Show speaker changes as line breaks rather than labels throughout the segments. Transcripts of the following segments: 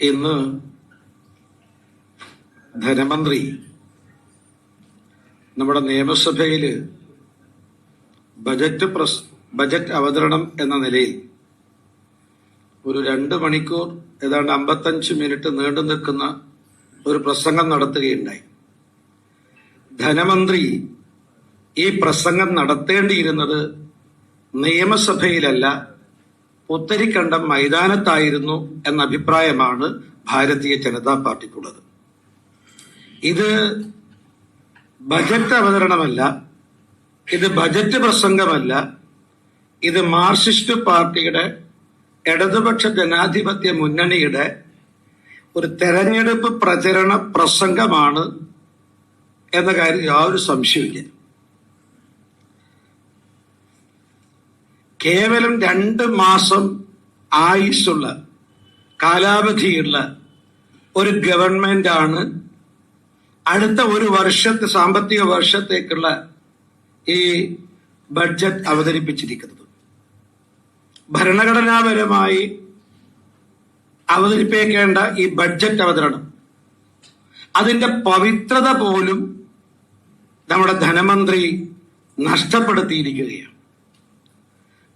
ഇന്ന് ധനമന്ത്രി നമ്മുടെ നിയമസഭയിൽ ബജറ്റ് പ്രസ് ബജറ്റ് അവതരണം എന്ന നിലയിൽ ഒരു രണ്ട് മണിക്കൂർ ഏതാണ്ട് അമ്പത്തഞ്ച് മിനിറ്റ് നീണ്ടു നിൽക്കുന്ന ഒരു പ്രസംഗം നടത്തുകയുണ്ടായി. ധനമന്ത്രി ഈ പ്രസംഗം നടത്തേണ്ടിയിരുന്നത് നിയമസഭയിലല്ല പുത്തരിക്കണ്ടം മൈതാനത്തായിരുന്നു എന്ന അഭിപ്രായമാണ് ഭാരതീയ ജനതാ പാർട്ടിക്കുള്ളത്. ഇത് ബജറ്റ് അവതരണമല്ല ഇത് ബജറ്റ് പ്രസംഗമല്ല ഇത് മാർക്സിസ്റ്റ് പാർട്ടിയുടെ ഇടതുപക്ഷ ജനാധിപത്യ മുന്നണിയുടെ ഒരു തെരഞ്ഞെടുപ്പ് പ്രചരണ പ്രസംഗമാണ് എന്ന കാര്യം യാതൊരു സംശയമില്ല കേവലം രണ്ട് മാസം ആയുസ്സുള്ള കാലാവധിയുള്ള ഒരു ഗവൺമെന്റ് ആണ് അടുത്ത ഒരു വർഷത്തെ സാമ്പത്തിക വർഷത്തേക്കുള്ള ഈ ബഡ്ജറ്റ് അവതരിപ്പിച്ചിരിക്കുന്നത്. ഭരണഘടനാപരമായി അവതരിപ്പിക്കേണ്ട ഈ ബഡ്ജറ്റ് അവതരണം അതിന്റെ പവിത്രത പോലും നമ്മുടെ ധനമന്ത്രി നഷ്ടപ്പെടുത്തിയിരിക്കുകയാണ്.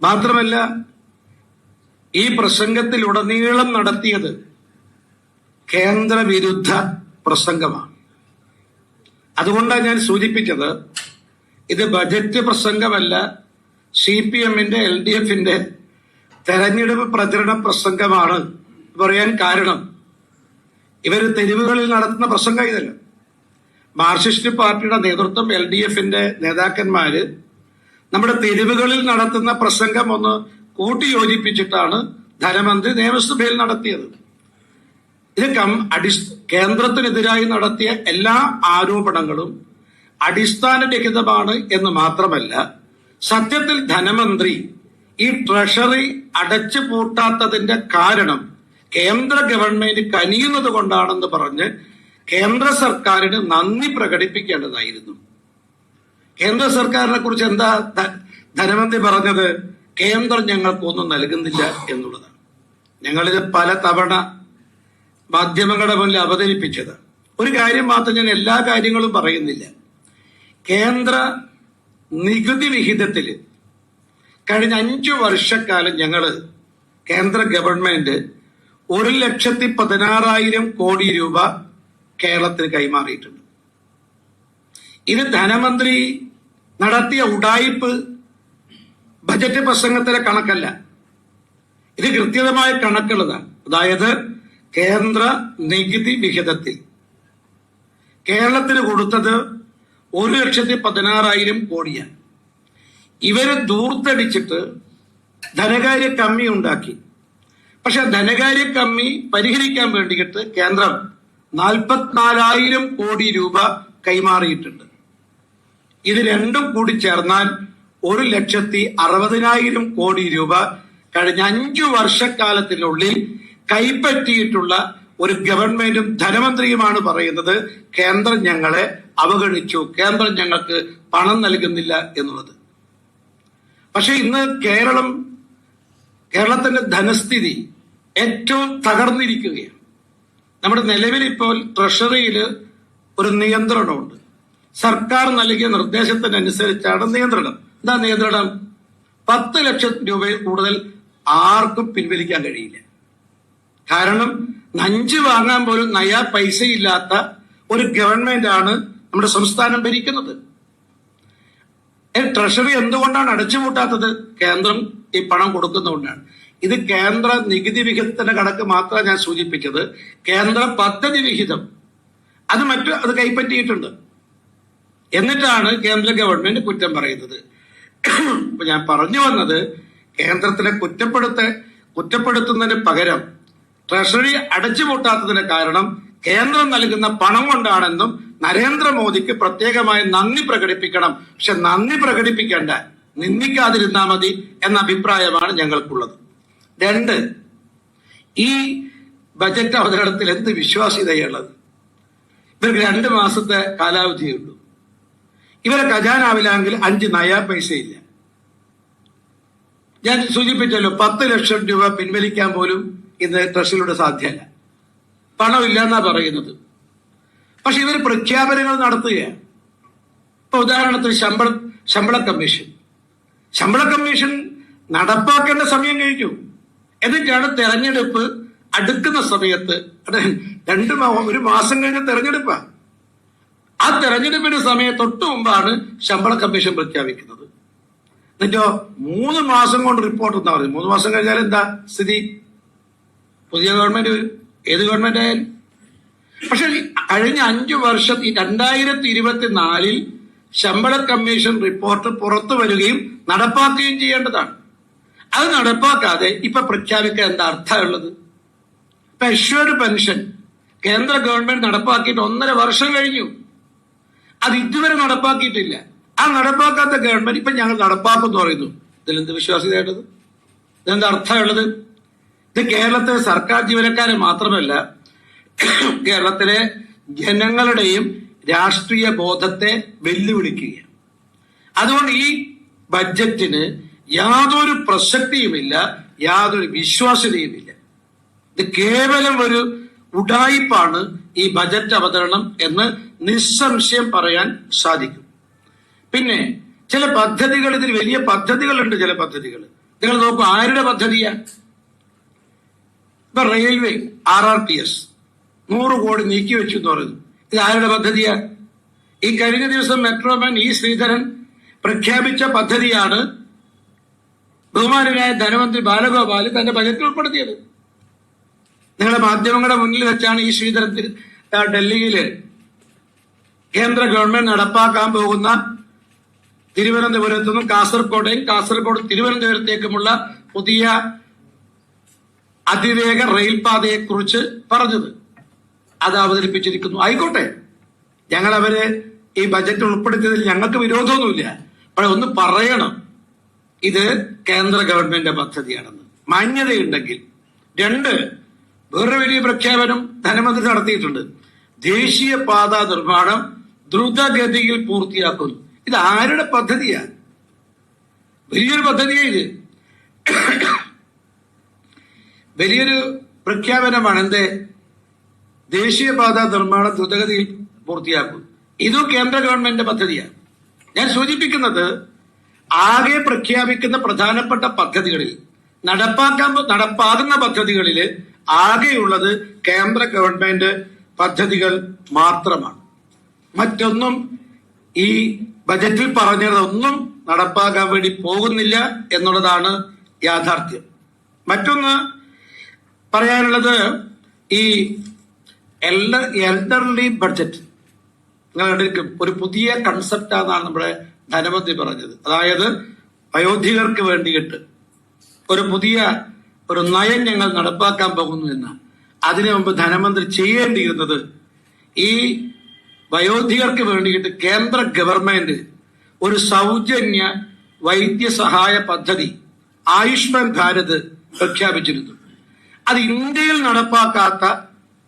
മാത്രമല്ല ഈ പ്രസംഗത്തിൽ ഉടനീളം നടത്തിയത് കേന്ദ്രവിരുദ്ധ പ്രസംഗമാണ്. അതുകൊണ്ടാണ് ഞാൻ സൂചിപ്പിച്ചത് ഇത് ബജറ്റ് പ്രസംഗമല്ല സി പി എമ്മിന്റെ എൽ ഡി എഫിന്റെ തെരഞ്ഞെടുപ്പ് പ്രചരണ പ്രസംഗമാണ് പറയാൻ കാരണം. ഇവർ തെരുവുകളിൽ നടത്തുന്ന പ്രസംഗം ഇതല്ല. മാർക്സിസ്റ്റ് പാർട്ടിയുടെ നേതൃത്വം എൽ ഡി എഫിന്റെ നേതാക്കന്മാര് നമ്മുടെ തെരുവുകളിൽ നടത്തുന്ന പ്രസംഗം ഒന്ന് കൂട്ടിയോജിപ്പിച്ചിട്ടാണ് ധനമന്ത്രി നിയമസഭയിൽ നടത്തിയത്. ഇത് കം അടി കേന്ദ്രത്തിനെതിരായി നടത്തിയ എല്ലാ ആരോപണങ്ങളും അടിസ്ഥാനരഹിതമാണ് എന്ന് മാത്രമല്ല സത്യത്തിൽ ധനമന്ത്രി ഈ ട്രഷറി അടച്ചു പൂട്ടാത്തതിന്റെ കാരണം കേന്ദ്ര ഗവൺമെന്റ് കനിയുന്നത് കൊണ്ടാണെന്ന് പറഞ്ഞ് കേന്ദ്ര സർക്കാരിന് നന്ദി പ്രകടിപ്പിക്കേണ്ടതായിരുന്നു. കേന്ദ്ര സർക്കാരിനെ കുറിച്ച് എന്താ ധനമന്ത്രി പറഞ്ഞത്? കേന്ദ്രം ഞങ്ങൾക്കൊന്നും നൽകുന്നില്ല എന്നുള്ളതാണ്. ഞങ്ങളിത് പല തവണ മാധ്യമങ്ങളുടെ മുന്നിൽ അവതരിപ്പിച്ചത്. ഒരു കാര്യം മാത്രം ഞാൻ എല്ലാ കാര്യങ്ങളും പറയുന്നില്ല. കേന്ദ്ര നികുതി വിഹിതത്തിൽ കഴിഞ്ഞ അഞ്ചു വർഷക്കാലം ഞങ്ങൾ കേന്ദ്ര ഗവൺമെന്റ് ഒരു ലക്ഷത്തി പതിനാറായിരം കോടി രൂപ കേരളത്തിന് കൈമാറിയിട്ടുണ്ട്. ഇത് ധനമന്ത്രി നടത്തിയ ഉടായിപ്പ് ബജറ്റ് പ്രസംഗത്തിലെ കണക്കല്ല. ഇത് കൃത്യമായ കണക്കുള്ളതാണ്. അതായത് കേന്ദ്ര നികുതി വിഹിതത്തിൽ. കേരളത്തിന് കൊടുത്തത് ഒരു ലക്ഷത്തി പതിനാറായിരം കോടിയാണ്. ഇവർ ദൂർത്തടിച്ചിട്ട് ധനകാര്യ കമ്മി ഉണ്ടാക്കി. പക്ഷെ ധനകാര്യ കമ്മി പരിഹരിക്കാൻ വേണ്ടിയിട്ട് കേന്ദ്രം നാൽപ്പത്തിനാലായിരം കോടി രൂപ കൈമാറിയിട്ടുണ്ട്. ഇത് രണ്ടും കൂടി ചേർന്നാൽ ഒരു ലക്ഷത്തി അറുപതിനായിരം കോടി രൂപ കഴിഞ്ഞ അഞ്ചു വർഷക്കാലത്തിനുള്ളിൽ കൈപ്പറ്റിയിട്ടുള്ള ഒരു ഗവൺമെന്റും ധനമന്ത്രിയുമാണ് പറയുന്നത്. കേന്ദ്രം ഞങ്ങളെ അവഗണിച്ചു. കേന്ദ്രം ഞങ്ങൾക്ക് പണം നൽകുന്നില്ല എന്നുള്ളത്. പക്ഷെ ഇന്ന് കേരളം കേരളത്തിന്റെ ധനസ്ഥിതി ഏറ്റവും തകർന്നിരിക്കുകയാണ്. നമ്മുടെ നിലവിൽ ഇപ്പോൾ ട്രഷറിയിൽ ഒരു നിയന്ത്രണമുണ്ട്. സർക്കാർ നൽകിയ നിർദ്ദേശത്തിനനുസരിച്ചാണ് നിയന്ത്രണം. എന്താ നിയന്ത്രണം? പത്ത് ലക്ഷം രൂപയിൽ കൂടുതൽ ആർക്കും പിൻവലിക്കാൻ കഴിയില്ല. കാരണം നഞ്ച് വാങ്ങാൻ പോലും നയാ പൈസ ഇല്ലാത്ത ഒരു ഗവൺമെന്റ് ആണ് നമ്മുടെ സംസ്ഥാനം ഭരിക്കുന്നത്. ട്രഷറി എന്തുകൊണ്ടാണ് അടച്ചുപൂട്ടാത്തത്? കേന്ദ്രം ഈ പണം കൊടുക്കുന്നതുകൊണ്ടാണ്. ഇത് കേന്ദ്ര നികുതി വിഹിതത്തിന്റെ കണക്ക് മാത്രമാണ് ഞാൻ സൂചിപ്പിച്ചത്. കേന്ദ്ര പദ്ധതി വിഹിതം. അത് മറ്റു അത് കൈപ്പറ്റിയിട്ടുണ്ട്. എന്നിട്ടാണ് കേന്ദ്ര ഗവൺമെന്റ് കുറ്റം പറയുന്നത്. ഇപ്പൊ ഞാൻ പറഞ്ഞു വന്നത് കേന്ദ്രത്തിനെ കുറ്റപ്പെടുത്ത കുറ്റപ്പെടുത്തുന്നതിന് പകരം ട്രഷറി അടച്ചുപൂട്ടാത്തതിന് കാരണം കേന്ദ്രം നൽകുന്ന പണം കൊണ്ടാണെന്നും നരേന്ദ്രമോദിക്ക് പ്രത്യേകമായി നന്ദി പ്രകടിപ്പിക്കണം. പക്ഷെ നന്ദി പ്രകടിപ്പിക്കേണ്ട. നിന്ദിക്കാതിരുന്നാ മതി എന്ന അഭിപ്രായമാണ് ഞങ്ങൾക്കുള്ളത്. രണ്ട് ഈ ബജറ്റ് അവതരണത്തിൽ എന്ത് വിശ്വാസ്യതയുള്ളത്? ഇവർക്ക് രണ്ട് മാസത്തെ കാലാവധിയുള്ളൂ ഇവരെ ഖജാനാവിലാണെങ്കിൽ അഞ്ച് നയാ പൈസ ഇല്ല ഞാൻ സൂചിപ്പിച്ചല്ലോ പത്ത് ലക്ഷം രൂപ പിൻവലിക്കാൻ പോലും ഇന്ന് ട്രഷറിയുടെ സാധ്യമല്ല പണമില്ല എന്നാ പറയുന്നത്. പക്ഷെ ഇവർ പ്രഖ്യാപനങ്ങൾ നടത്തുകയാണ്. ഇപ്പൊ ഉദാഹരണത്തിന് ശമ്പള ശമ്പള കമ്മീഷൻ. ശമ്പള കമ്മീഷൻ നടപ്പാക്കേണ്ട സമയം കഴിഞ്ഞു. എന്നിട്ടാണ് തെരഞ്ഞെടുപ്പ് അടുക്കുന്ന സമയത്ത് രണ്ട് ഒരു മാസം കഴിഞ്ഞ തെരഞ്ഞെടുപ്പാ. ആ തെരഞ്ഞെടുപ്പിന്റെ സമയം തൊട്ടു മുമ്പാണ് ശമ്പള കമ്മീഷൻ പ്രഖ്യാപിക്കുന്നത്. എന്നിട്ടോ മൂന്ന് മാസം കൊണ്ട് റിപ്പോർട്ട് എന്താ പറയുന്നത് മൂന്ന് മാസം കഴിഞ്ഞാൽ എന്താ സ്ഥിതി? പുതിയ ഗവൺമെന്റ് ഏത് ഗവൺമെന്റ് ആയാലും. പക്ഷെ കഴിഞ്ഞ അഞ്ചു വർഷം രണ്ടായിരത്തി ഇരുപത്തിനാലിൽ ശമ്പള കമ്മീഷൻ റിപ്പോർട്ട് പുറത്തു വരികയും നടപ്പാക്കുകയും ചെയ്യേണ്ടതാണ്. അത് നടപ്പാക്കാതെ ഇപ്പൊ പ്രഖ്യാപിക്കാൻ എന്താ അർത്ഥമുള്ളത് ഇപ്പൊ അഷ്വേർഡ് പെൻഷൻ കേന്ദ്ര ഗവൺമെന്റ് നടപ്പാക്കിയിട്ട് ഒന്നര വർഷം കഴിഞ്ഞു. അത് ഇതുവരെ നടപ്പാക്കിയിട്ടില്ല. ആ നടപ്പാക്കാത്ത ഗവൺമെന്റ് ഇപ്പൊ ഞങ്ങൾ നടപ്പാക്കുമെന്ന് പറയുന്നു. ഇതിലെന്ത് വിശ്വാസ്യതയായിട്ടത്? ഇതെന്താ അർത്ഥമുള്ളത് ഇത് കേരളത്തെ സർക്കാർ ജീവനക്കാരെ മാത്രമല്ല കേരളത്തിലെ ജനങ്ങളുടെയും രാഷ്ട്രീയ ബോധത്തെ വെല്ലുവിളിക്കുകയാണ്. അതുകൊണ്ട് ഈ ബഡ്ജറ്റിന് യാതൊരു പ്രസക്തിയുമില്ല യാതൊരു വിശ്വാസ്യതയുമില്ല. ഇത് കേവലം ഒരു ഉടായിപ്പാണ് ഈ ബജറ്റ് അവതരണം എന്ന് നിസ്സംശയം പറയാൻ സാധിക്കും. പിന്നെ ചില പദ്ധതികൾ ഇതിൽ വലിയ പദ്ധതികളുണ്ട് ചില പദ്ധതികൾ. നിങ്ങൾ നോക്കൂ ആരുടെ പദ്ധതിയാ? ഇപ്പൊ railway R R T S നൂറ് കോടി നീക്കി വെച്ചു എന്ന് പറയുന്നു. ഇത് ആരുടെ പദ്ധതിയാ? ഈ കഴിഞ്ഞ ദിവസം മെട്രോമാൻ ഇ ശ്രീധരൻ പ്രഖ്യാപിച്ച പദ്ധതിയാണ് ബഹുമാനനായ ധനമന്ത്രി ബാലഗോപാൽ തന്റെ ബജറ്റിൽ ഉൾപ്പെടുത്തിയത്. നിങ്ങളുടെ മാധ്യമങ്ങളുടെ മുന്നിൽ വെച്ചാണ് ഈ ശ്രീധരൻ ഡൽഹിയിൽ കേന്ദ്ര ഗവൺമെന്റ് നടപ്പാക്കാൻ പോകുന്ന തിരുവനന്തപുരത്തു നിന്നും കാസർകോട്ടെയും കാസർഗോഡ് തിരുവനന്തപുരത്തേക്കുമുള്ള പുതിയ അതിവേഗ റെയിൽപാതയെ കുറിച്ച് പറഞ്ഞത്. അത് അവതരിപ്പിച്ചിരിക്കുന്നു. ആയിക്കോട്ടെ. ഞങ്ങൾ അവരെ ഈ ബജറ്റ് ഉൾപ്പെടുത്തിയതിൽ ഞങ്ങൾക്ക് വിരോധമൊന്നുമില്ല. പക്ഷെ ഒന്ന് പറയണം. ഇത് കേന്ദ്ര ഗവൺമെന്റ് പദ്ധതിയാണെന്ന്. മാന്യതയുണ്ടെങ്കിൽ. രണ്ട് വേറെ വലിയ പ്രഖ്യാപനം ധനമന്ത്രി നടത്തിയിട്ടുണ്ട്. ദേശീയ പാതാ നിർമ്മാണം ദ്രുതഗതിയിൽ പൂർത്തിയാക്കുന്നു. ഇത് ആരുടെ പദ്ധതിയാണ്? വലിയൊരു പദ്ധതിയാണ് ഇത്. വലിയൊരു പ്രഖ്യാപനമാണ് എന്ത്? ദേശീയപാത നിർമ്മാണം ദ്രുതഗതിയിൽ പൂർത്തിയാക്കും ഇതും കേന്ദ്ര ഗവൺമെന്റിന്റെ പദ്ധതിയാണ്. ഞാൻ സൂചിപ്പിക്കുന്നത് ആകെ പ്രഖ്യാപിക്കുന്ന പ്രധാനപ്പെട്ട പദ്ധതികളിൽ നടപ്പാക്കാൻ നടപ്പാകുന്ന പദ്ധതികളിൽ ആകെയുള്ളത് കേന്ദ്ര ഗവൺമെന്റ് പദ്ധതികൾ മാത്രമാണ്. മറ്റൊന്നും ഈ ബജറ്റിൽ പറഞ്ഞതൊന്നും നടപ്പാക്കാൻ വേണ്ടി പോകുന്നില്ല എന്നുള്ളതാണ് യാഥാർത്ഥ്യം. മറ്റൊന്ന് പറയാനുള്ളത് ഈ എൽഡർ എൽഡർലി ബഡ്ജറ്റ്. കണ്ടിരിക്കും ഒരു പുതിയ കൺസെപ്റ്റാണെന്നാണ് നമ്മുടെ ധനമന്ത്രി പറഞ്ഞത്. അതായത് വയോധികർക്ക് വേണ്ടിയിട്ട് ഒരു പുതിയ ഒരു നയം ഞങ്ങൾ നടപ്പാക്കാൻ പോകുന്നു എന്ന്. അതിനു മുമ്പ് ധനമന്ത്രി ചെയ്യേണ്ടിയിരുന്നത് ഈ വയോധികർക്ക് വേണ്ടിയിട്ട് കേന്ദ്ര ഗവൺമെന്റ് ഒരു സൗജന്യ വൈദ്യസഹായ പദ്ധതി ആയുഷ്മാൻ ഭാരത് പ്രഖ്യാപിച്ചിരുന്നു. അത് ഇന്ത്യയിൽ നടപ്പാക്കാത്ത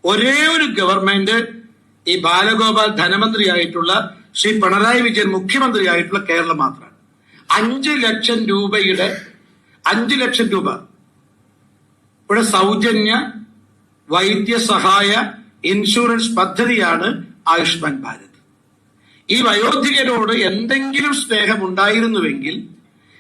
ഒരേ ഒരു ഗവൺമെന്റ് ഈ ബാലഗോപാൽ ധനമന്ത്രിയായിട്ടുള്ള ശ്രീ പിണറായി വിജയൻ മുഖ്യമന്ത്രിയായിട്ടുള്ള കേരളം മാത്രമാണ്. അഞ്ച് ലക്ഷം രൂപയുടെ അഞ്ച് ലക്ഷം രൂപ ഇവിടെ സൗജന്യ വൈദ്യസഹായ ഇൻഷുറൻസ് പദ്ധതിയാണ് ആയുഷ്മാൻ ഭാരത്. ഈ വയോധികരോട് എന്തെങ്കിലും സ്നേഹം ഉണ്ടായിരുന്നുവെങ്കിൽ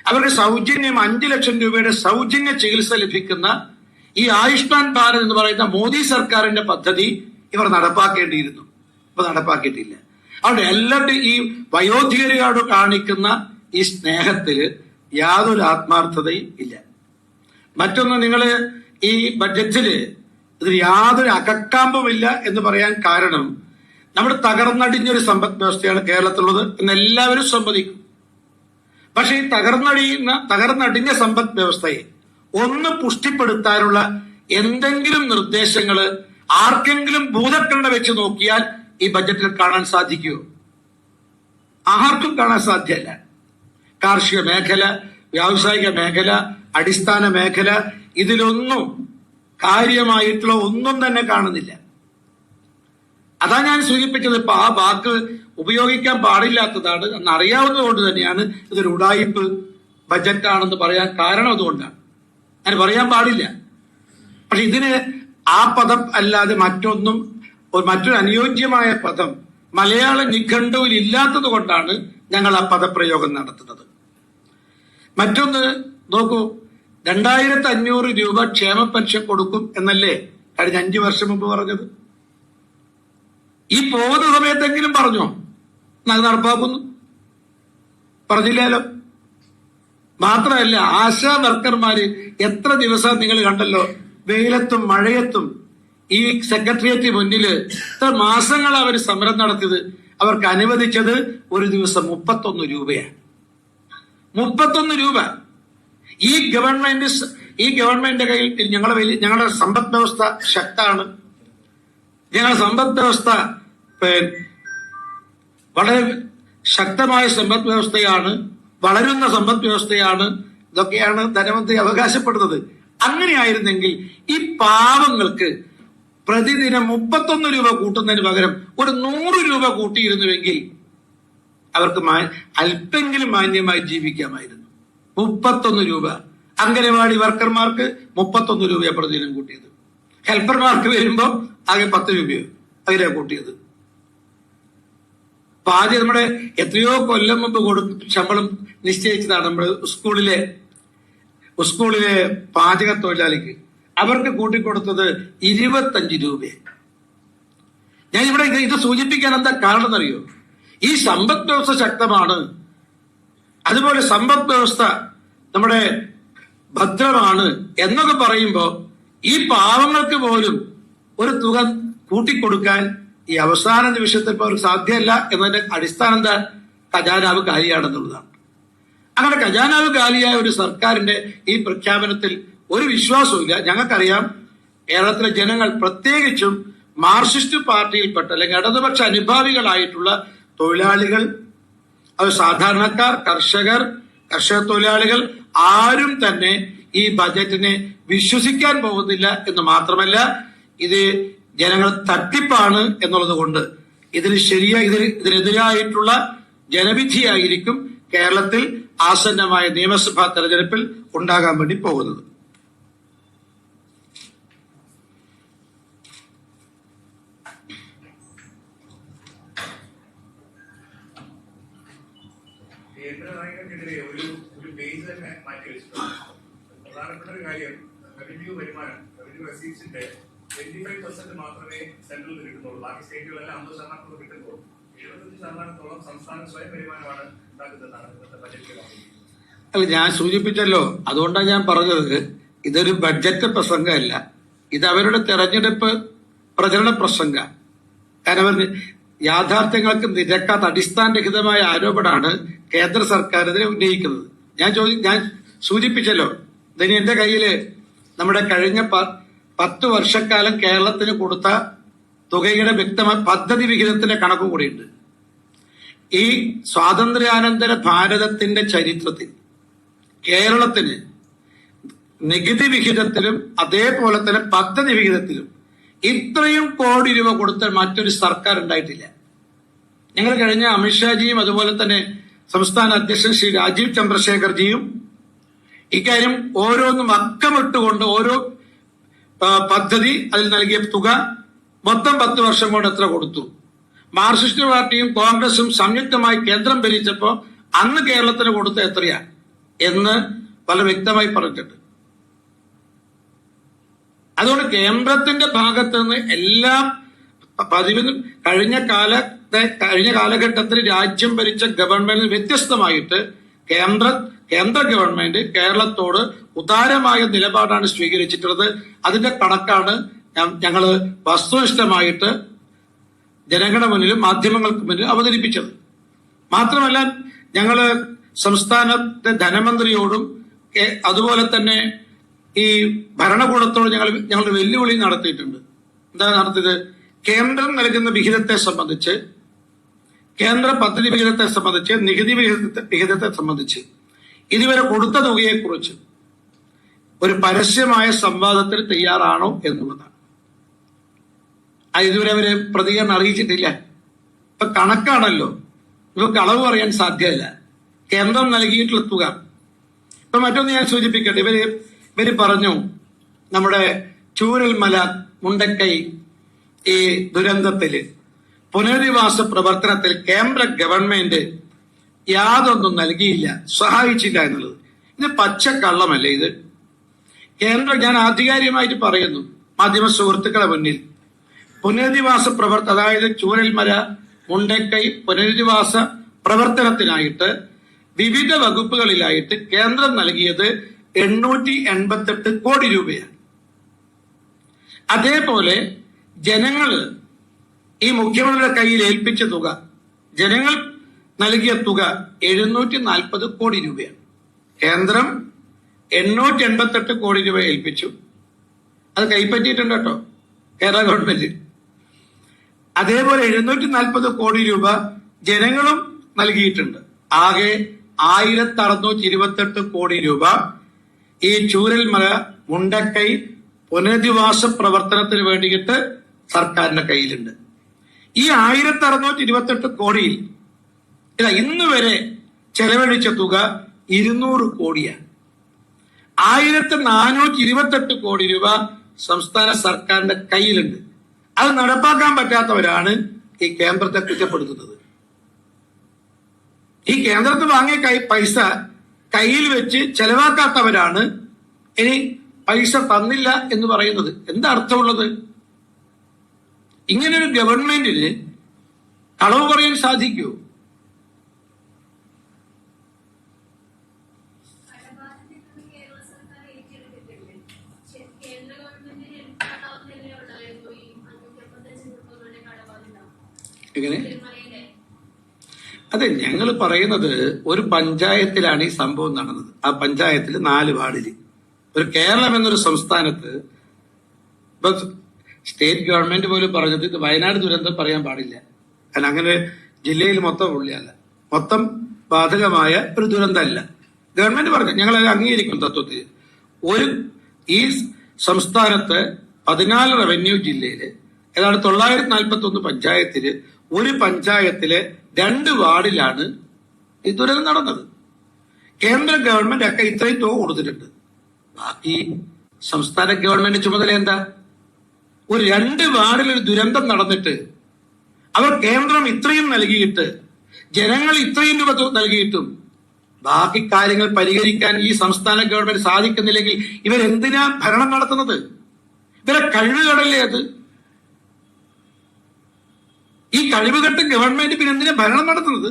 അവരുടെ സൗജന്യം അഞ്ചു ലക്ഷം രൂപയുടെ സൗജന്യ ചികിത്സ ലഭിക്കുന്ന ഈ ആയുഷ്മാൻ ഭാരത് എന്ന് പറയുന്ന മോദി സർക്കാരിന്റെ പദ്ധതി ഇവർ നടപ്പാക്കേണ്ടിയിരുന്നു. ഇപ്പൊ നടപ്പാക്കിയിട്ടില്ല. അവിടെ എല്ലാവരും ഈ വയോധികരോട് കാണിക്കുന്ന ഈ സ്നേഹത്തിൽ യാതൊരു ആത്മാർത്ഥതയും ഇല്ല. മറ്റൊന്ന് നിങ്ങൾ ഈ ബഡ്ജറ്റിൽ ഇതിൽ യാതൊരു അകക്കാമ്പുമില്ല എന്ന് പറയാൻ കാരണം നമ്മുടെ തകർന്നടിഞ്ഞൊരു സമ്പദ് വ്യവസ്ഥയാണ് കേരളത്തിലുള്ളത് എന്ന് എല്ലാവരും സമ്മതിക്കും. പക്ഷേ ഈ തകർന്നടിയുന്ന തകർന്നടിഞ്ഞ സമ്പദ് വ്യവസ്ഥയെ ഒന്ന് പുഷ്ടിപ്പെടുത്താനുള്ള എന്തെങ്കിലും നിർദ്ദേശങ്ങൾ ആർക്കെങ്കിലും ഭൂതക്കണ്ണ വെച്ച് നോക്കിയാൽ ഈ ബജറ്റിൽ കാണാൻ സാധിക്കുമോ ആർക്കും കാണാൻ സാധ്യമല്ല കാർഷിക മേഖല വ്യാവസായിക മേഖല അടിസ്ഥാന മേഖല ഇതിലൊന്നും കാര്യമായിട്ടുള്ള ഒന്നും തന്നെ കാണുന്നില്ല. അതാ ഞാൻ സൂചിപ്പിച്ചത് ഇപ്പൊ ആ വാക്ക് ഉപയോഗിക്കാൻ പാടില്ലാത്തതാണ് എന്ന് അറിയാവുന്നത് കൊണ്ട് തന്നെയാണ് ഇതൊരു ഉടായിപ്പ് ബജറ്റാണെന്ന് പറയാൻ കാരണം അതുകൊണ്ടാണ്. അങ്ങനെ പറയാൻ പാടില്ല. പക്ഷെ ഇതിന് ആ പദം അല്ലാതെ മറ്റൊന്നും മറ്റൊരു അനുയോജ്യമായ പദം മലയാള നിഘണ്ടുവിൽ ഇല്ലാത്തത് കൊണ്ടാണ് ഞങ്ങൾ ആ പദപ്രയോഗം നടത്തുന്നത്. മറ്റൊന്ന് നോക്കൂ രണ്ടായിരത്തി അഞ്ഞൂറ് രൂപ ക്ഷേമ പെൻഷൻ കൊടുക്കും എന്നല്ലേ കഴിഞ്ഞ അഞ്ചു വർഷം മുമ്പ് പറഞ്ഞത്? ഈ പോകുന്ന സമയത്തെങ്കിലും പറഞ്ഞോ? അത് നടപ്പാക്കുന്നു. പറഞ്ഞില്ലല്ലോ. മാത്രമല്ല ആശാ വർക്കർമാര് എത്ര ദിവസം നിങ്ങൾ കണ്ടല്ലോ വെയിലത്തും മഴയത്തും ഈ സെക്രട്ടേറിയറ്റ് മുന്നിൽ എത്ര മാസങ്ങൾ അവർ സമരം നടത്തിയത്. അവർക്ക് അനുവദിച്ചത് ഒരു ദിവസം മുപ്പത്തൊന്ന് രൂപയാണ്. മുപ്പത്തൊന്ന് രൂപ. ഈ ഗവൺമെന്റ് ഈ ഗവൺമെന്റിന്റെ കയ്യിൽ ഞങ്ങളുടെ ഞങ്ങളുടെ സമ്പദ് വ്യവസ്ഥ ശക്താണ് ഞങ്ങളുടെ സമ്പദ് വ്യവസ്ഥ വളരെ ശക്തമായ സമ്പദ് വ്യവസ്ഥയാണ് വളരുന്ന സമ്പദ് വ്യവസ്ഥയാണ് ഇതൊക്കെയാണ് ധനമന്ത്രി അവകാശപ്പെടുന്നത്. അങ്ങനെയായിരുന്നെങ്കിൽ ഈ പാവങ്ങൾക്ക് പ്രതിദിനം മുപ്പത്തൊന്ന് രൂപ കൂട്ടുന്നതിന് പകരം ഒരു നൂറ് രൂപ കൂട്ടിയിരുന്നുവെങ്കിൽ അവർക്ക് അല്പെങ്കിലും മാന്യമായി ജീവിക്കാമായിരുന്നു. മുപ്പത്തൊന്ന് രൂപ. അംഗനവാടി വർക്കർമാർക്ക് മുപ്പത്തൊന്ന് രൂപയാണ് പ്രതിദിനം കൂട്ടിയത്. ഹെൽപ്പർമാർക്ക് വരുമ്പോൾ ആകെ പത്ത് രൂപയോ അതിലാണ് കൂട്ടിയത്. അപ്പൊ ആദ്യം നമ്മുടെ എത്രയോ കൊല്ലം മുമ്പ് കൊടു ശമ്പളം നിശ്ചയിച്ചതാണ് നമ്മുടെ സ്കൂളിലെ സ്കൂളിലെ പാചക തൊഴിലാളിക്ക് അവർക്ക് കൂട്ടിക്കൊടുത്തത് ഇരുപത്തഞ്ച് രൂപ ഞാൻ ഇവിടെ ഇത് സൂചിപ്പിക്കാൻ എന്താ കാരണം എന്നറിയോ? ഈ സമ്പദ് വ്യവസ്ഥ ശക്തമാണ്. അതുപോലെ സമ്പദ് വ്യവസ്ഥ നമ്മുടെ ഭദ്രമാണ് എന്നൊക്കെ പറയുമ്പോൾ ഈ പാവങ്ങൾക്ക് പോലും ഒരു തുക കൂട്ടിക്കൊടുക്കാൻ ഈ അവസാന നിമിഷത്തിൽ അവർക്ക് സാധ്യമല്ല എന്നതിന്റെ അടിസ്ഥാനം എന്താ? ഖജാനാവ് കാലിയാണെന്നുള്ളതാണ്. അങ്ങനെ ഖജാനാവ് കാലിയായ ഒരു സർക്കാരിന്റെ ഈ പ്രഖ്യാപനത്തിൽ ഒരു വിശ്വാസവും ഞങ്ങൾക്കറിയാം കേരളത്തിലെ ജനങ്ങൾ പ്രത്യേകിച്ചും മാർക്സിസ്റ്റ് പാർട്ടിയിൽപ്പെട്ട അല്ലെങ്കിൽ ഇടതുപക്ഷ അനുഭാവികളായിട്ടുള്ള തൊഴിലാളികൾ അത് സാധാരണക്കാർ കർഷകർ കർഷക തൊഴിലാളികൾ ആരും തന്നെ ഈ ബജറ്റിനെ വിശ്വസിക്കാൻ പോകുന്നില്ല എന്ന് മാത്രമല്ല ഇത് ജനങ്ങൾ തട്ടിപ്പാണ് എന്നുള്ളത് കൊണ്ട് ഇതിന് ശരിയായി ഇതിന് ഇതിനെതിരായിട്ടുള്ള ജനവിധിയായിരിക്കും കേരളത്തിൽ ആസന്നമായ നിയമസഭാ തെരഞ്ഞെടുപ്പിൽ ഉണ്ടാകാൻ വേണ്ടി പോകുന്നത്.
ഒരു ഒരു മാറ്റി വെച്ചിട്ടുണ്ട്. ഒരു കാര്യം റവന്യൂ വരുമാനം റവന്യൂ റെസീപ്സിന്റെ ട്വന്റി ഫൈവ് പെർസെന്റ് മാത്രമേ സെൻട്രൽ കിട്ടുന്നുള്ളൂ. ബാക്കി സ്റ്റേറ്റുകളെല്ലാം അമ്പത് ശതമാനത്തോളം കിട്ടുന്നുള്ളൂ
അല്ല ഞാൻ സൂചിപ്പിച്ചല്ലോ. അതുകൊണ്ടാണ് ഞാൻ പറഞ്ഞത് ഇതൊരു ബഡ്ജറ്റ് പ്രസംഗമല്ല. ഇത് അവരുടെ തെരഞ്ഞെടുപ്പ് പ്രചരണ പ്രസംഗ. കാരണം അവർ യാഥാർത്ഥ്യങ്ങൾക്ക് നിരക്കാത്ത അടിസ്ഥാനരഹിതമായ ആരോപണമാണ് കേന്ദ്ര സർക്കാരിനെ ഉന്നയിക്കുന്നത്. ഞാൻ ചോദി ഞാൻ സൂചിപ്പിച്ചല്ലോ. ഇതിന് എന്റെ കയ്യിൽ നമ്മുടെ കഴിഞ്ഞ പത്ത് വർഷക്കാലം കേരളത്തിന് കൊടുത്ത തുകയുടെ വ്യക്തമായ പദ്ധതി വിഹിതത്തിന്റെ കണക്കും കൂടിയുണ്ട്. ഈ സ്വാതന്ത്ര്യാനന്തര ഭാരതത്തിന്റെ ചരിത്രത്തിൽ കേരളത്തിന് നികുതി വിഹിതത്തിലും അതേപോലെ തന്നെ പദ്ധതി വിഹിതത്തിലും ഇത്രയും കോടി രൂപ കൊടുത്ത മറ്റൊരു സർക്കാർ ഉണ്ടായിട്ടില്ല. ഞങ്ങൾ കഴിഞ്ഞ അമിത്ഷാജിയും അതുപോലെ തന്നെ സംസ്ഥാന അധ്യക്ഷൻ ശ്രീ രാജീവ് ചന്ദ്രശേഖർജിയും ഇക്കാര്യം ഓരോന്നും അക്കമിട്ടുകൊണ്ട് ഓരോ പദ്ധതി അതിൽ നൽകിയ തുക മൊത്തം പത്ത് വർഷം കൊണ്ട് എത്ര കൊടുത്തു? മാർക്സിസ്റ്റ് പാർട്ടിയും കോൺഗ്രസും സംയുക്തമായി കേന്ദ്രം ഭരിച്ചപ്പോ അന്ന് കേരളത്തിന് കൊടുത്ത എത്രയാ? എന്ന് വളരെ വ്യക്തമായി പറഞ്ഞിട്ടുണ്ട്. അതുകൊണ്ട് കേന്ദ്രത്തിന്റെ ഭാഗത്ത് നിന്ന് എല്ലാം പതിവിനും കഴിഞ്ഞ കാലത്തെ കഴിഞ്ഞ കാലഘട്ടത്തിൽ രാജ്യം ഭരിച്ച ഗവൺമെന്റിന് വ്യത്യസ്തമായിട്ട് കേന്ദ്ര കേന്ദ്ര ഗവൺമെന്റ് കേരളത്തോട് ഉദാരമായ നിലപാടാണ് സ്വീകരിച്ചിട്ടുള്ളത്. അതിന്റെ കണക്കാണ് ഞങ്ങൾ വസ്തുനിഷ്ഠമായിട്ട് ജനങ്ങളുടെ മുന്നിലും മാധ്യമങ്ങൾക്ക് മുന്നിലും അവതരിപ്പിച്ചത്. മാത്രമല്ല ഞങ്ങൾ സംസ്ഥാനത്തെ ധനമന്ത്രിയോടും അതുപോലെ തന്നെ ഈ ഭരണകൂടത്തോട് ഞങ്ങൾ ഞങ്ങളുടെ വെല്ലുവിളി നടത്തിയിട്ടുണ്ട്. എന്താ നടത്തിയത്? കേന്ദ്രം നൽകുന്ന വിഹിതത്തെ സംബന്ധിച്ച് കേന്ദ്ര പദ്ധതി വിഹിതത്തെ സംബന്ധിച്ച് നികുതി വിഹിതത്തെ വിഹിതത്തെ സംബന്ധിച്ച് ഇതുവരെ കൊടുത്ത തുകയെക്കുറിച്ച് ഒരു പരസ്യമായ സംവാദത്തിൽ തയ്യാറാണോ എന്നുള്ളതാണ്. ഇതുവരെ അവർ പ്രതികരണം അറിയിച്ചിട്ടില്ല. ഇപ്പൊ കണക്കാണല്ലോ. ഇവർക്ക് അളവ് പറയാൻ സാധ്യമല്ല. കേന്ദ്രം നൽകിയിട്ടുള്ള തുക. ഇപ്പൊ മറ്റൊന്ന് ഞാൻ സൂചിപ്പിക്കട്ടെ. ഇവർ ഇവർ പറഞ്ഞു നമ്മുടെ ചൂരൽമല മുണ്ടക്കൈ ഈ ദുരന്തത്തിൽ പുനരധിവാസ പ്രവർത്തനത്തിൽ കേന്ദ്ര ഗവൺമെന്റ് യാതൊന്നും നൽകിയില്ല. സഹായിച്ചില്ല എന്നുള്ളത്. ഇത് പച്ചക്കള്ളമല്ലേ ഇത്? കേന്ദ്ര ഞാൻ ആധികാരികമായിട്ട് പറയുന്നു മാധ്യമ സുഹൃത്തുക്കളെ മുന്നിൽ. പുനരധിവാസ പ്രവർത്ത അതായത് ചൂരൽമല മുണ്ടക്കൈ പുനരധിവാസ പ്രവർത്തനത്തിനായിട്ട് വിവിധ വകുപ്പുകളിലായിട്ട് കേന്ദ്രം നൽകിയത് എണ്ണൂറ്റി എൺപത്തെട്ട് കോടി രൂപയാണ്. അതേപോലെ ജനങ്ങൾ ഈ മുഖ്യമന്ത്രിയുടെ കയ്യിൽ ഏൽപ്പിച്ച തുക ജനങ്ങൾ നൽകിയ തുക എഴുന്നൂറ്റി നാൽപ്പത് കോടി രൂപയാണ്. കേന്ദ്രം എണ്ണൂറ്റി എൺപത്തെട്ട് കോടി രൂപ ഏൽപ്പിച്ചു. അത് കൈപ്പറ്റിയിട്ടുണ്ട് കേട്ടോ കേരള ഗവൺമെന്റ്. അതേപോലെ എഴുന്നൂറ്റി നാൽപ്പത് കോടി രൂപ ജനങ്ങളും നൽകിയിട്ടുണ്ട്. ആകെ ആയിരത്തി അറുന്നൂറ്റി ഇരുപത്തെട്ട് കോടി രൂപ ഈ ചൂരൽമല മുണ്ടക്കൈ പുനരധിവാസ പ്രവർത്തനത്തിന് വേണ്ടിയിട്ട് സർക്കാരിന്റെ കയ്യിലുണ്ട്. ഈ ആയിരത്തി അറുന്നൂറ്റി ഇരുപത്തെട്ട് കോടിയിൽ ഇന്ന് വരെ ചെലവഴിച്ച തുക ഇരുന്നൂറ് കോടിയാണ്. ആയിരത്തി നാനൂറ്റി ഇരുപത്തെട്ട് കോടി രൂപ സംസ്ഥാന സർക്കാരിന്റെ കയ്യിലുണ്ട്. അത് നടപ്പാക്കാൻ പറ്റാത്തവരാണ് ഈ കേന്ദ്രത്തെ കുറ്റപ്പെടുത്തുന്നത്. ഈ കേന്ദ്രത്തിൽ വാങ്ങിയ കൈ പൈസ കയ്യിൽ വെച്ച് ചെലവാക്കാത്തവരാണ് ഇനി പൈസ തന്നില്ല എന്ന് പറയുന്നത്. എന്താ അർത്ഥമുള്ളത്? ഇങ്ങനൊരു ഗവൺമെന്റിന് കളവ് പറയാൻ സാധിക്കൂ
എങ്ങനെ?
അതെ ഞങ്ങൾ പറയുന്നത് ഒരു പഞ്ചായത്തിലാണ് ഈ സംഭവം നടന്നത്. ആ പഞ്ചായത്തിൽ നാല് വാർഡിൽ ഒരു കേരളം എന്നൊരു സംസ്ഥാനത്ത് സ്റ്റേറ്റ് ഗവൺമെന്റ് പോലും പറഞ്ഞത് ഇത് വയനാട് ദുരന്തം പറയാൻ പാടില്ല. കാരണം അങ്ങനെ ജില്ലയിൽ മൊത്തം ഉള്ളിയല്ല. മൊത്തം ബാധകമായ ഒരു ദുരന്തമല്ല. ഗവൺമെന്റ് പറഞ്ഞു ഞങ്ങൾ അത് അംഗീകരിക്കും തത്വത്തിൽ. ഒരു ഈ സംസ്ഥാനത്ത് പതിനാല് റവന്യൂ ജില്ലയിൽ ഏതാണ്ട് തൊള്ളായിരത്തി നാൽപ്പത്തി ഒന്ന് പഞ്ചായത്തിൽ ഒരു പഞ്ചായത്തിലെ രണ്ട് വാർഡിലാണ് ഈ ദുരന്തം നടന്നത്. കേന്ദ്ര ഗവൺമെന്റ് ഒക്കെ ഇത്രയും തുക കൊടുത്തിട്ടുണ്ട്. ബാക്കി സംസ്ഥാന ഗവൺമെന്റ് ചുമതല എന്താ? ഒരു രണ്ട് വാർഡിൽ ഒരു ദുരന്തം നടന്നിട്ട് അവർ കേന്ദ്രം ഇത്രയും നൽകിയിട്ട് ജനങ്ങൾ ഇത്രയും രൂപ നൽകിയിട്ടും ബാക്കി കാര്യങ്ങൾ പരിഹരിക്കാൻ ഈ സംസ്ഥാന ഗവൺമെന്റ് സാധിക്കുന്നില്ലെങ്കിൽ ഇവരെന്തിനാ ഭരണം നടത്തുന്നത്? ഇവരെ കഴിവുകടല്ലേ അത്? ഈ കഴിവുകെട്ട് ഗവൺമെന്റ് പിന്നെ എന്തിനാ ഭരണം നടത്തുന്നത്?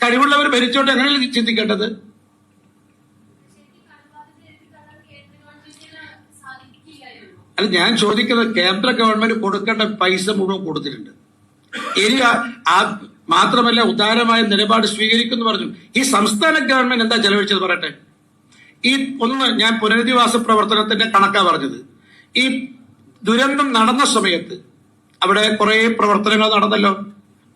കഴിവുള്ളവർ ഭരിച്ചോട്ടെ അങ്ങനെയല്ലേ ചിന്തിക്കേണ്ടത്? അല്ല ഞാൻ ചോദിക്കുന്നത് കേന്ദ്ര ഗവൺമെന്റ് കൊടുക്കേണ്ട പൈസ മുഴുവൻ കൊടുത്തിട്ടുണ്ട്. ഇനി മാത്രമല്ല ഉദാരമായ നിലപാട് സ്വീകരിക്കുന്നു പറഞ്ഞു. ഈ സംസ്ഥാന ഗവൺമെന്റ് എന്താ ചെലവഴിച്ചത് പറയട്ടെ? ഈ ഒന്ന് ഞാൻ പുനരധിവാസ പ്രവർത്തനത്തിന്റെ കണക്കാ പറഞ്ഞത്. ഈ ദുരന്തം നടന്ന സമയത്ത് അവിടെ കുറെ പ്രവർത്തനങ്ങൾ നടന്നല്ലോ.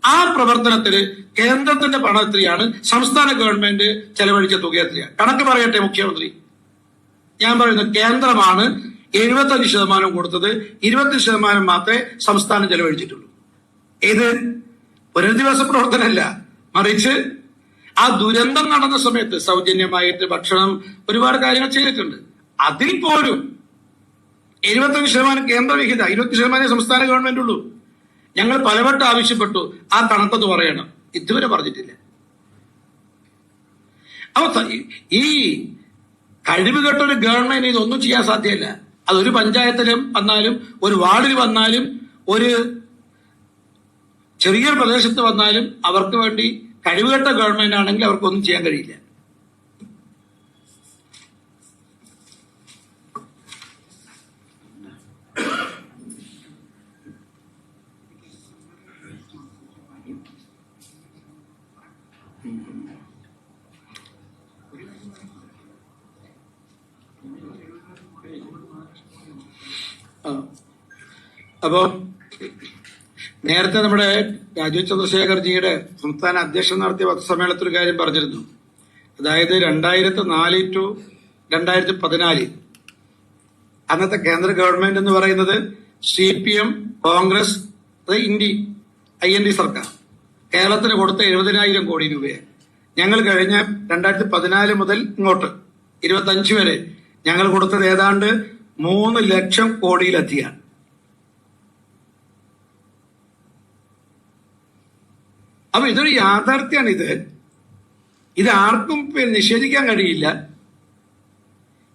ആ പ്രവർത്തനത്തിന് കേന്ദ്രത്തിന്റെ പണം എത്രയാണ് സംസ്ഥാന ഗവൺമെന്റ് ചെലവഴിച്ച തുക എത്രയാണ് കണക്ക് പറയട്ടെ മുഖ്യമന്ത്രി. ഞാൻ പറയുന്നത് കേന്ദ്രമാണ് എഴുപത്തഞ്ച് ശതമാനം കൊടുത്തത് ഇരുപത്തി ശതമാനം മാത്രമേ സംസ്ഥാനം ചെലവഴിച്ചിട്ടുള്ളൂ. ഇത് പുനരധിവാസ പ്രവർത്തനമല്ല. മറിച്ച് ആ ദുരന്തം നടന്ന സമയത്ത് സൗജന്യമായിട്ട് ഭക്ഷണം ഒരുപാട് കാര്യങ്ങൾ ചെയ്തിട്ടുണ്ട്. അതിൽ പോലും എഴുപത്തഞ്ച് ശതമാനം കേന്ദ്രവിഹിത ഇരുപത്തി ശതമാനം സംസ്ഥാന ഗവൺമെന്റ് ഉള്ളൂ ഞങ്ങൾ പലവട്ടം ആവശ്യപ്പെട്ടു ആ കണക്കത്ത് പറയണം. ഇതുവരെ പറഞ്ഞിട്ടില്ല. അപ്പൊ ഈ കഴിവ് കെട്ടൊരു ഗവൺമെന്റ് ഇതൊന്നും ചെയ്യാൻ സാധ്യമല്ല. അതൊരു പഞ്ചായത്തിലും വന്നാലും ഒരു വാർഡിൽ വന്നാലും ഒരു ചെറിയ പ്രദേശത്ത് വന്നാലും അവർക്ക് വേണ്ടി കഴിവുകെട്ട ഗവൺമെന്റ് ആണെങ്കിൽ അവർക്കൊന്നും ചെയ്യാൻ കഴിയില്ല ആ. അപ്പോ നേരത്തെ നമ്മുടെ രാജീവ് ചന്ദ്രശേഖർജിയുടെ സംസ്ഥാന അധ്യക്ഷൻ നടത്തിയ പത്രസമ്മേളനത്തിൽ ഒരു കാര്യം പറഞ്ഞിരുന്നു. അതായത് രണ്ടായിരത്തി നാല് ടു രണ്ടായിരത്തി പതിനാല് അന്നത്തെ കേന്ദ്ര ഗവൺമെന്റ് എന്ന് പറയുന്നത് C P M Congress India I N D സർക്കാർ. കേരളത്തിന് കൊടുത്ത എഴുപതിനായിരം കോടി രൂപയാണ് ഞങ്ങൾ കഴിഞ്ഞ രണ്ടായിരത്തി പതിനാല് മുതൽ ഇങ്ങോട്ട് ഇരുപത്തഞ്ച് വരെ ഞങ്ങൾ കൊടുത്തത് ഏതാണ്ട് മൂന്ന് ലക്ഷം കോടിയിലധികമാണ് അപ്പൊ ഇതൊരു യാഥാർത്ഥ്യമാണ് ഇത് ഇത് ആർക്കും നിഷേധിക്കാൻ കഴിയില്ല.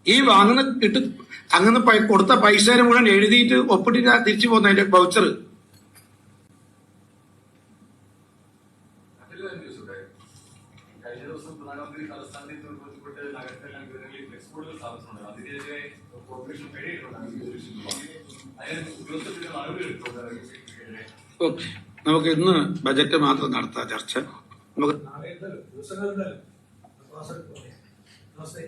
ഈ വാങ്ങുന്ന കിട്ടു അങ്ങനെ കൊടുത്ത പൈസ മുഴുവൻ എഴുതിയിട്ട് ഒപ്പിട്ടിട്ട് തിരിച്ചു പോകുന്ന അതിന്റെ വൗച്ചർ ഓക്കെ നമുക്ക് ഇന്ന് ബജറ്റ് മാത്രം നടത്താം ചർച്ച. നമുക്ക്
നമസ്തേ